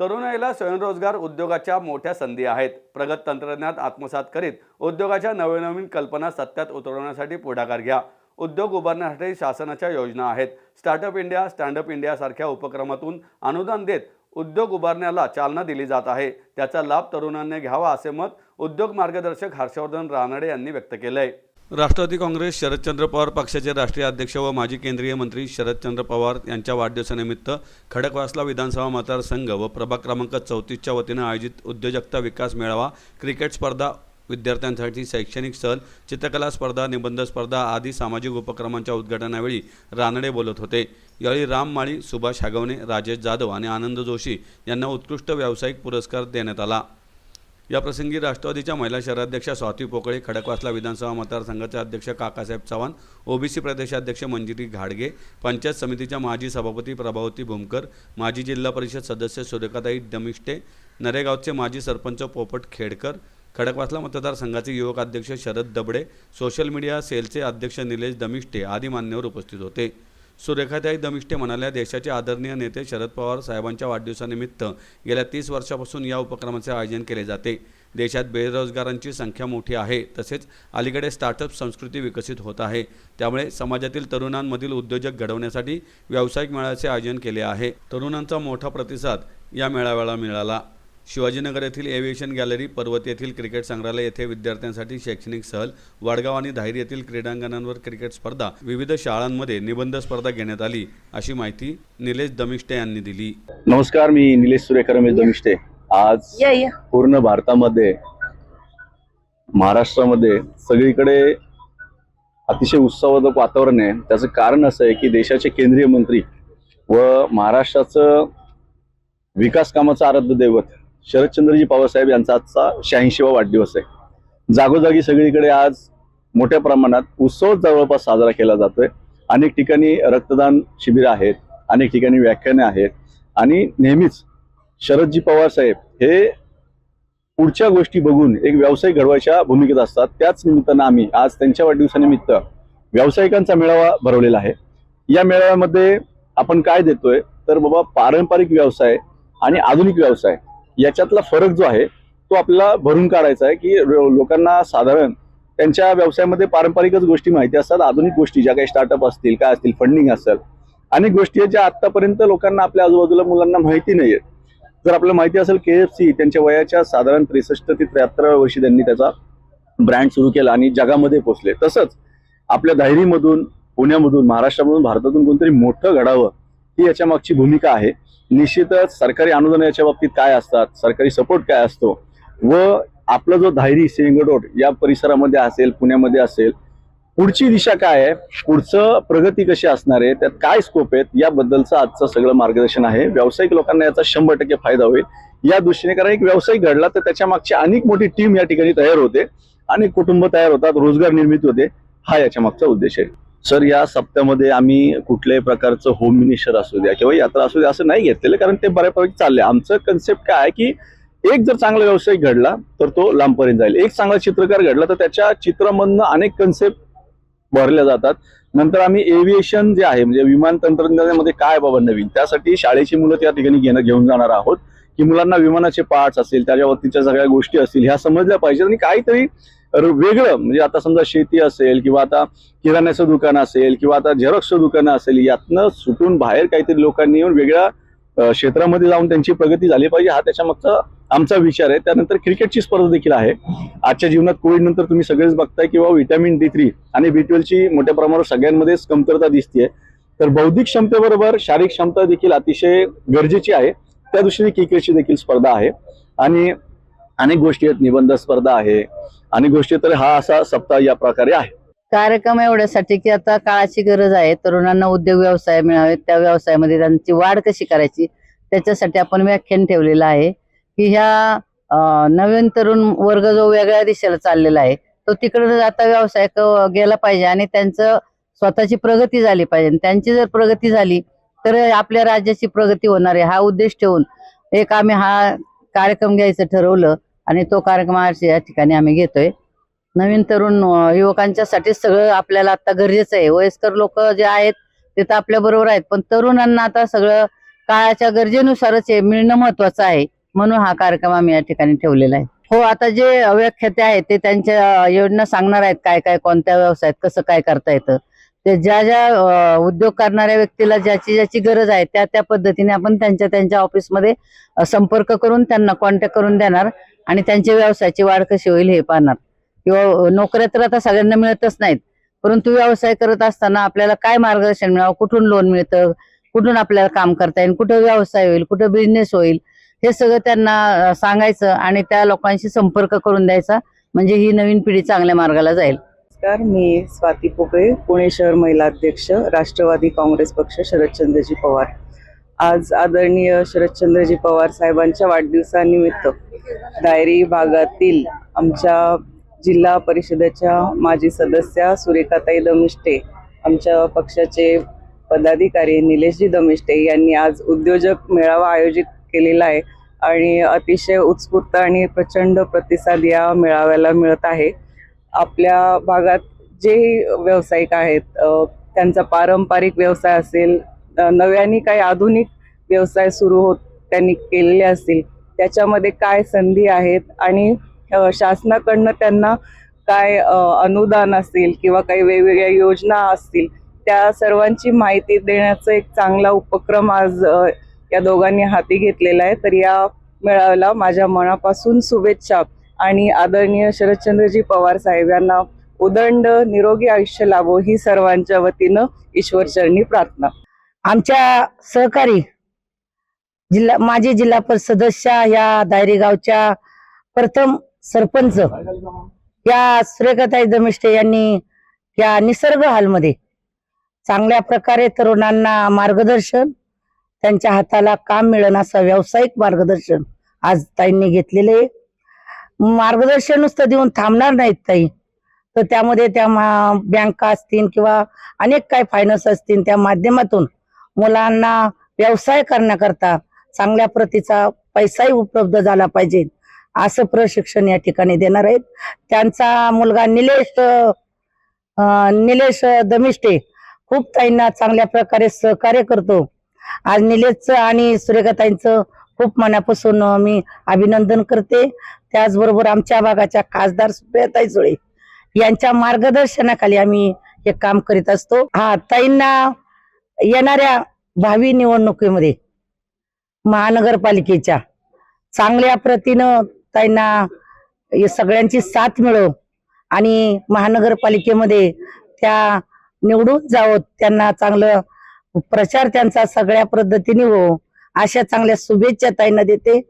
तरुणाईला स्वयंरोजगार उद्योगाच्या मोठ्या संधी आहेत. प्रगत तंत्रज्ञात आत्मसात करीत उद्योगाच्या नवनवीन कल्पना सत्यात उतरवण्यासाठी पुढाकार घ्या. उद्योग उभारण्यासाठी शासनाच्या योजना आहेत. स्टार्टअप इंडिया स्टँडअप इंडियासारख्या उपक्रमातून अनुदान देत उद्योग उभारण्याला चालना दिली जात आहे. त्याचा लाभ तरुणांनी घ्यावा असे मत उद्योग मार्गदर्शक हर्षवर्धन रानडे यांनी व्यक्त केलं आहे राष्ट्रवादी काँग्रेस शरदचंद्र पवार पक्षाचे राष्ट्रीय अध्यक्ष व माजी केंद्रीय मंत्री शरदचंद्र पवार यांच्या वाढदिवसानिमित्त खडकवासला विधानसभा मतदारसंघ व प्रभाग क्रमांक चौतीसच्या वतीनं आयोजित उद्योजकता विकास मेळावा क्रिकेट स्पर्धा विद्यार्थ्यांसाठी शैक्षणिक सहल चित्रकला स्पर्धा निबंध स्पर्धा आदी सामाजिक उपक्रमांच्या उद्घाटनावेळी रानडे बोलत होते. यावेळी राम माळी सुभाष हागवणे राजेश जाधव आणि आनंद जोशी यांना उत्कृष्ट व्यावसायिक पुरस्कार देण्यात आला. याप्रसंगी राष्ट्रवादीच्या महिला शहराध्यक्षा स्वाती पोकळे खडकवासला विधानसभा मतदारसंघाचे अध्यक्ष काकासाहेब चव्हाण ओबीसी प्रदेशाध्यक्ष मंजिरी घाडगे पंचायत समितीच्या माजी सभापती प्रभावती भूमकर माजी जिल्हा परिषद सदस्य सुरेखाताई दमिष्टे नरेगावचे माजी सरपंच पोपट खेडकर खडकवासला मतदारसंघाचे युवक अध्यक्ष शरद दबडे सोशल मीडिया सेलचे अध्यक्ष निलेश दमिष्टे आदी मान्यवर उपस्थित होते. सुरेखाताई दमिष्टे म्हणाल्या देशाचे आदरणीय नेते शरद पवार साहेबांच्या वाढदिवसानिमित्त गेल्या तीस वर्षापासून या उपक्रमाचे आयोजन केले जाते. देशात बेरोजगारांची संख्या मोठी आहे तसेच अलीकडे स्टार्टअप संस्कृती विकसित होत आहे. त्यामुळे समाजातील तरुणांमधील उद्योजक घडवण्यासाठी व्यावसायिक मेळाव्याचे आयोजन केले आहे. तरुणांचा मोठा प्रतिसाद या मेळाव्याला मिळाला. शिवाजीनगर येथील एव्हिएशन गॅलरी पर्वत येथील क्रिकेट संग्रहालय येथे विद्यार्थ्यांसाठी शैक्षणिक सहल वाडगाव आणि धाईर येथील क्रीडांगणांवर क्रिकेट स्पर्धा विविध शाळांमध्ये निबंध स्पर्धा घेण्यात आली अशी माहिती निलेश दमिष्टे यांनी दिली. नमस्कार मी निलेश सुरेखा रमेश दमिष्टे. आज पूर्ण भारतामध्ये महाराष्ट्रामध्ये सगळीकडे अतिशय उत्साहवर्धक वातावरण आहे. त्याचं कारण असं आहे की देशाचे केंद्रीय मंत्री व महाराष्ट्राचं विकास कामाचं आराध्य दैवत शरदचंद्रजी पवारसाहेब यांचा आजचा शहाऐंशीवा वाढदिवस आहे. जागोजागी सगळीकडे आज मोठ्या प्रमाणात उत्सव जवळपास साजरा केला जातोय. अनेक ठिकाणी रक्तदान शिबिरं आहेत अनेक ठिकाणी व्याख्याने आहेत आणि नेहमीच शरदजी पवार साहेब हे पुढच्या गोष्टी बघून एक व्यावसायिक घडवायच्या भूमिकेत असतात. त्याच निमित्तानं आम्ही आज त्यांच्या वाढदिवसानिमित्त व्यावसायिकांचा मेळावा भरवलेला आहे. या मेळाव्यामध्ये आपण काय देतोय? तर बाबा पारंपरिक व्यवसाय आणि आधुनिक व्यवसाय. याच्यातला फरक जो आहे तो आपल्याला भरून काढायचा आहे की लोकांना साधारण त्यांच्या व्यवसायामध्ये पारंपरिकच गोष्टी माहिती असतात आधुनिक गोष्टी ज्या काही स्टार्टअप असतील काय असतील फंडिंग असेल. अनेक गोष्टी आहेत ज्या आतापर्यंत लोकांना आपल्या आजूबाजूला मुलांना माहिती नाही आहेत जर आपल्याला माहिती असेल के एफ सी त्यांच्या वयाच्या साधारण त्रेसष्ट ते त्र्याहत्तर वर्षी त्यांनी त्याचा ब्रँड सुरू केला आणि जगामध्ये पोहोचले. तसंच आपल्या धायरीमधून पुण्यामधून महाराष्ट्रामधून भारतातून कोणतरी मोठं घडावं ही याच्या मागची भूमिका आहे. निश्चितच सरकारी अनुदान याच्या बाबतीत काय असतात सरकारी सपोर्ट काय असतो व आपला जो धायरी सिंगडोट या परिसरामध्ये असेल पुण्यामध्ये असेल पुढची दिशा काय आहे पुढचं प्रगती कशी असणार आहे त्यात काय स्कोप आहेत याबद्दलचं आजचं सगळं मार्गदर्शन आहे. व्यावसायिक लोकांना याचा शंभर टक्के फायदा होईल. या दृष्टीने कारण एक व्यावसायिक घडला तर त्याच्या मागची अनेक मोठी टीम या ठिकाणी तयार होते अनेक कुटुंब तयार होतात रोजगार निर्मिती होते. हा याच्या मागचा उद्देश आहे. सर या सप्त्यामध्ये आम्ही कुठल्याही प्रकारचं होम मिनिस्टर असू द्या किंवा यात्रा असू द्या असं नाही घेतलेलं कारण ते बऱ्यापैकी चाललंय आमचं कन्सेप्ट काय आहे की एक जर चांगला व्यावसायिक घडला तर तो लांबपर्यंत जाईल. एक चांगला चित्रकार घडला तर त्याच्या चित्रामधनं अनेक कन्सेप्ट भरल्या जातात. नंतर आम्ही एव्हिएशन जे आहे म्हणजे विमान तंत्रज्ञानामध्ये काय बाबा नवीन त्यासाठी शाळेची मुलं त्या ठिकाणी घेणं घेऊन जाणार आहोत. की मुलांना विमानाचे पार्ट्स असतील त्याच्यावरतीच्या सगळ्या गोष्टी असतील ह्या समजल्या पाहिजेत. आणि काहीतरी वेगळं म्हणजे आता समजा शेती असेल किंवा आता किराण्याचं दुकान असेल किंवा आता झेरॉक्सचं दुकान असेल यातनं सुटून बाहेर काहीतरी लोकांनी येऊन वेगळ्या क्षेत्रामध्ये जाऊन त्यांची प्रगती झाली पाहिजे हा त्याच्यामागचा आमचा विचार आहे. त्यानंतर क्रिकेटची स्पर्धा देखील आहे. आजच्या जीवनात कोविड नंतर तुम्ही सगळेच बघताय किंवा व्हिटॅमिन डी थ्री आणि बी ट्वेल्वची मोठ्या प्रमाणावर सगळ्यांमध्येच कमतरता दिसते तर बौद्धिक क्षमतेबरोबर शारीरिक क्षमता देखील अतिशय गरजेची आहे. त्या दृष्टीने क्रिकेटची देखील स्पर्धा आहे. आणि अनेक गोष्टी आहेत. निबंध स्पर्धा आहे. अनेक गोष्टी तर हा असा सप्ताह या प्रकारे आहे. कार्यक्रम एवढ्यासाठी की आता काळाची गरज आहे. तरुणांना उद्योग व्यवसाय मिळावे. त्या व्यवसायामध्ये त्यांची वाढ कशी करायची? त्याच्यासाठी आपण व्याख्यान ठेवलेलं आहे. की ह्या नवीन तरुण वर्ग जो वेगळ्या दिशेला चाललेला आहे तो तिकडे आता व्यवसाय गेला पाहिजे आणि त्यांचं स्वतःची प्रगती झाली पाहिजे. आणि त्यांची जर प्रगती झाली तर आपल्या राज्याची प्रगती होणार आहे हा उद्देश ठेवून एक आम्ही हा कार्यक्रम घ्यायचं ठरवलं आणि तो कार्यक्रम आज या ठिकाणी आम्ही घेतोय. नवीन तरुण युवकांच्यासाठी सगळं आपल्याला आता गरजेचं आहे. वयस्कर लोक जे आहेत ते तर आपल्या बरोबर आहेत पण तरुणांना आता सगळं काळाच्या गरजेनुसारच हे मिळणं महत्वाचं आहे म्हणून हा कार्यक्रम आम्ही या ठिकाणी ठेवलेला आहे. हो आता जे अव्याख्याते आहेत ते त्यांच्या योजना सांगणार आहेत काय काय कोणत्या व्यवसायात कसं काय करता येतं. ते ज्या ज्या उद्योग करणाऱ्या व्यक्तीला ज्याची ज्याची गरज आहे त्या त्या पद्धतीने आपण त्यांच्या त्यांच्या ऑफिसमध्ये संपर्क करून त्यांना कॉन्टॅक्ट करून देणार आणि त्यांच्या व्यवसायाची वाढ कशी होईल हे पाहणार. किंवा नोकऱ्या तर आता सगळ्यांना मिळतच नाहीत परंतु व्यवसाय करत असताना आपल्याला काय मार्गदर्शन मिळावं कुठून लोन मिळतं कुठून आपल्याला काम करता येईल कुठं व्यवसाय होईल कुठं बिझनेस होईल हे सगळं त्यांना सांगायचं आणि त्या लोकांशी संपर्क करून द्यायचा म्हणजे ही नवीन पिढी चांगल्या मार्गाला जाईल. नमस्कार मी स्वाती पोकळे पुणे शहर महिला अध्यक्ष राष्ट्रवादी काँग्रेस पक्ष शरदचंद्रजी पवार. आज आदरणीय शरदचंद्रजी पवार साहेबांच्या वाढदिवसानिमित्त डायरी भागातील आमच्या जिल्हा परिषदेच्या माजी सदस्या सुरेखाताई दमिष्टे आमच्या पक्षाचे पदाधिकारी निलेशजी दमिष्टे यांनी आज उद्योजक मेळावा आयोजित केलेला आहे आणि अतिशय उत्स्फूर्त आणि प्रचंड प्रतिसाद या मेळाव्याला मिळत आहे. आपल्या भागात जे व्यावसायिक आहेत त्यांचा पारंपरिक व्यवसाय असेल नव्याने काही आधुनिक व्यवसाय सुरू होत त्यांनी केलेले असतील त्याच्यामध्ये काय संधी आहेत आणि शासनाकडनं त्यांना काय अनुदान असतील किंवा काही वेगवेगळ्या योजना असतील त्या सर्वांची माहिती देण्याचा एक चांगला उपक्रम आज या दोघांनी हाती घेतलेला आहे. तर या मेळाव्याला माझ्या मनापासून शुभेच्छा. आणि आदरणीय शरदचंद्रजी पवार साहेब यांना उदंड निरोगी आयुष्य लाभो ही सर्वांच्या वतीनं ईश्वरचरणी प्रार्थना आमच्या सहकारी जिल्हा माजी जिल्हा परिषद या दायरी गावच्या प्रथम सरपंच या सुरेखाताई दमिष्टे यांनी या निसर्ग हॉलमध्ये चांगल्या प्रकारे तरुणांना मार्गदर्शन त्यांच्या हाताला काम मिळणं असं व्यावसायिक मार्गदर्शन आज ताईंनी घेतलेले आहे. मार्गदर्शन नुसतं देऊन थांबणार नाहीत ताई. तर त्यामध्ये त्या बँका असतील किंवा अनेक काही फायनान्स असतील त्या माध्यमातून मुलांना व्यवसाय करण्याकरता चांगल्या प्रतीचा पैसाही उपलब्ध झाला पाहिजे असं प्रशिक्षण या ठिकाणी देणार आहेत. त्यांचा मुलगा निलेश निलेश दमिष्टे खूप ताईंना चांगल्या प्रकारे सहकार्य करतो. आज निलेशचं आणि सुरेखाताईंचं खूप मनापासून मी अभिनंदन करते. त्याचबरोबर आमच्या भागाच्या खासदार सुप्रियाताई सुळे यांच्या मार्गदर्शनाखाली आम्ही हे काम करीत असतो. हा ताईंना येणाऱ्या भावी निवडणुकीमध्ये महानगरपालिकेच्या चांगल्या प्रतीनं ताईंना सगळ्यांची साथ मिळो आणि महानगरपालिकेमध्ये त्या निवडून जावं त्यांना चांगलं प्रचार त्यांचा सगळ्या पद्धतीने हो. अशा चांगल्या शुभेच्छा ताईंना देते.